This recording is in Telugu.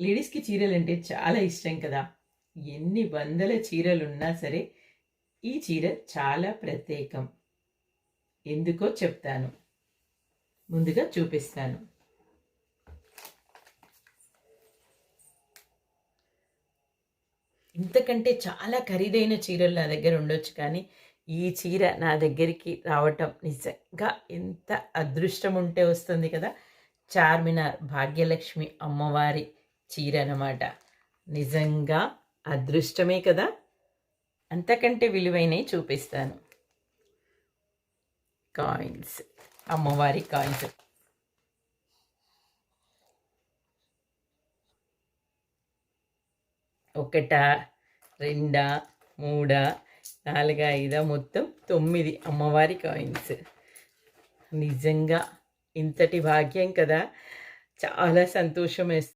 లేడీస్కి చీరలు అంటే చాలా ఇష్టం కదా. ఎన్ని వందల చీరలు ఉన్నా సరే ఈ చీర చాలా ప్రత్యేకం. ఎందుకో చెప్తాను. ముందుగా చూపిస్తాను. ఇంతకంటే చాలా ఖరీదైన చీరలు నా దగ్గర ఉండొచ్చు కానీ ఈ చీర నా దగ్గరికి రావటం నిజంగా ఎంత అదృష్టం ఉంటే వస్తుంది కదా. చార్మినార్ భాగ్యలక్ష్మి అమ్మవారి చీర అన్నమాట నిజంగా అదృష్టమే కదా? అంతకంటే విలువైనవి చూపిస్తాను. కాయిన్స్. అమ్మవారి కాయిన్స్. ఒకటా రెండా మూడా నాలుగా ఐదా మొత్తం తొమ్మిది అమ్మవారి కాయిన్స్. నిజంగా ఇంతటి భాగ్యం కదా? చాలా సంతోషం వేస్తుంది